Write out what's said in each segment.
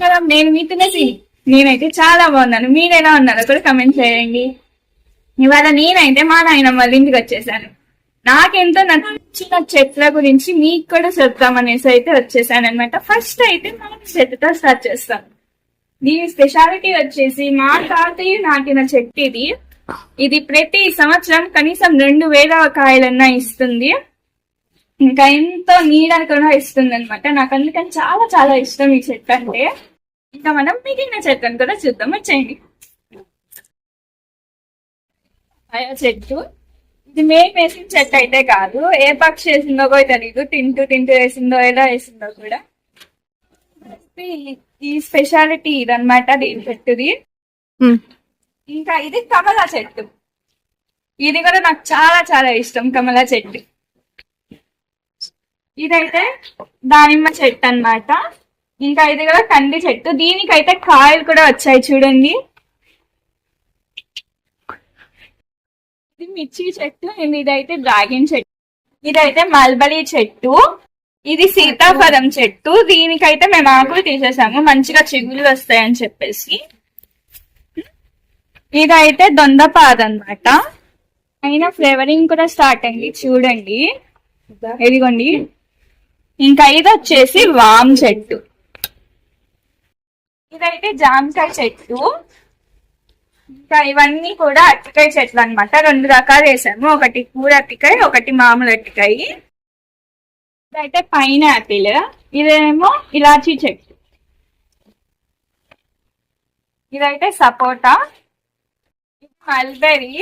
నమస్కారం నేను మీ తులసి. నేనైతే చాలా బాగున్నాను. మీరు ఎలా ఉన్నారో కూడా కమెంట్ చేయండి. ఇవాళ నేనైతే మా నాయన వాళ్ళ ఇంటికి వచ్చేసాను. నాకెంతో నచ్చిన చెట్ల గురించి మీకు కూడా చెప్తామనేసి అయితే వచ్చేసాను అనమాట ఫస్ట్ అయితే మనం చెట్టుతో స్టార్ట్ చేస్తాం. దీని స్పెషాలిటీ వచ్చేసి మా తాతయ్య నాటిన చెట్టు ఇది. ఇది ప్రతి సంవత్సరం కనీసం రెండు వేల కాయలన్నా ఇస్తుంది. ఇంకా ఎంతో నీడని కూడా ఇస్తుంది అనమాట నాకు అందుకని చాలా చాలా ఇష్టం ఈ చెట్టు అంటే. ఇంకా మనం మిగిలిన చెట్లను కూడా చూద్దాం వచ్చేయండి అయ్యో చెట్టు ఇది మేము వేసిన చెట్టు అయితే కాదు. ఏ పక్షి వేసిందో కూడా తెలీదు. తింటూ తింటూ వేసిందో ఎలా వేసిందో కూడా. ఈ- స్పెషాలిటీ ఇదన్నమాట దీని చెట్టుది. ఇంకా ఇది కమలా చెట్టు. ఇది కూడా నాకు చాలా చాలా ఇష్టం కమలా చెట్టు. ఇదైతే దానిమ్మ చెట్టు అన్నమాట. ఇంకా ఇది కూడా కంది చెట్టు. దీనికైతే కాయలు కూడా వచ్చాయి చూడండి. ఇది మిర్చి చెట్టు ఇదైతే డ్రాగన్ చెట్టు. ఇదైతే మల్బరీ చెట్టు. ఇది సీతాఫలం చెట్టు. దీనికైతే మేము ఆకులు తీసేసాము. మంచిగా చిగుళ్ళు వస్తాయని చెప్పేసి. ఇదైతే దొందపాద అన్నమాట. అయినా ఫ్లేవరింగ్ కూడా స్టార్ట్ అయింది. చూడండి. ఇదిగోండి. ఇంకా ఇది వచ్చేసి వామ్ చెట్టు. ఇదైతే జామకాయ చెట్టు. ఇంకా ఇవన్నీ కూడా అరటికాయ చెట్లు అన్నమాట. రెండు రకాలు వేసాము. ఒకటి కూర అరటికాయ ఒకటి మామూలు అరటికాయ. ఇదైతే పైన ఆపిల్. ఇదేమో ఇలాచీ చెట్టు. ఇదైతే సపోటా. ఇది మల్బెరీ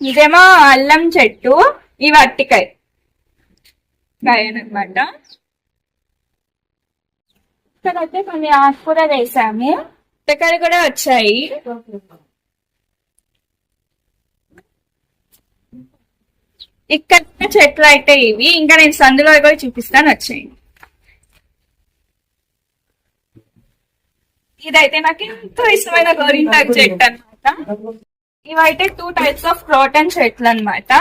ఇదేమో అల్లం చెట్టు. ఇవి అరటికాయ. అనమాట ఇక్కడైతే కొన్ని ఆకుకూర వేసాము. కూడా వచ్చాయి. ఇక్కడ చెట్లు అయితే ఇవి. ఇంకా నేను సందులో కూడా చూపిస్తాను. వచ్చాయి ఇదైతే నాకు ఎంతో ఇష్టమైన గోరింటాకు చెట్టు అనమాట ఇవైతే టూ టైప్స్ ఆఫ్ క్రోటన్ చెట్లు అన్నమాట.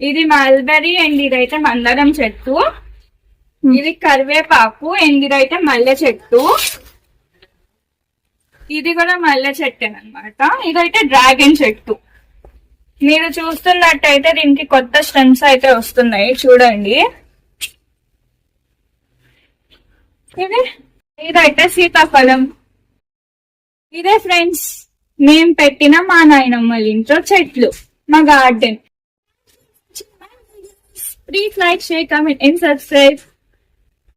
ఇది మల్బెరీ అండ్ ఇదైతే మందారం చెట్టు. Hmm. ఇది కరివేపాకు ఎందిరైతే మల్లె చెట్టు. ఇది కూడా మల్లె చెట్టు అనమాట ఇదైతే డ్రాగన్ చెట్టు. మీరు చూస్తున్నట్టయితే దీనికి కొత్త స్టెమ్స్ అయితే వస్తున్నాయి. చూడండి. ఇది ఇదైతే సీతాఫలం. ఇదే ఫ్రెండ్స్ మేము పెట్టిన మా నాయనమ్మల ఇంట్లో చెట్లు మా garden. Please like share comment and subscribe.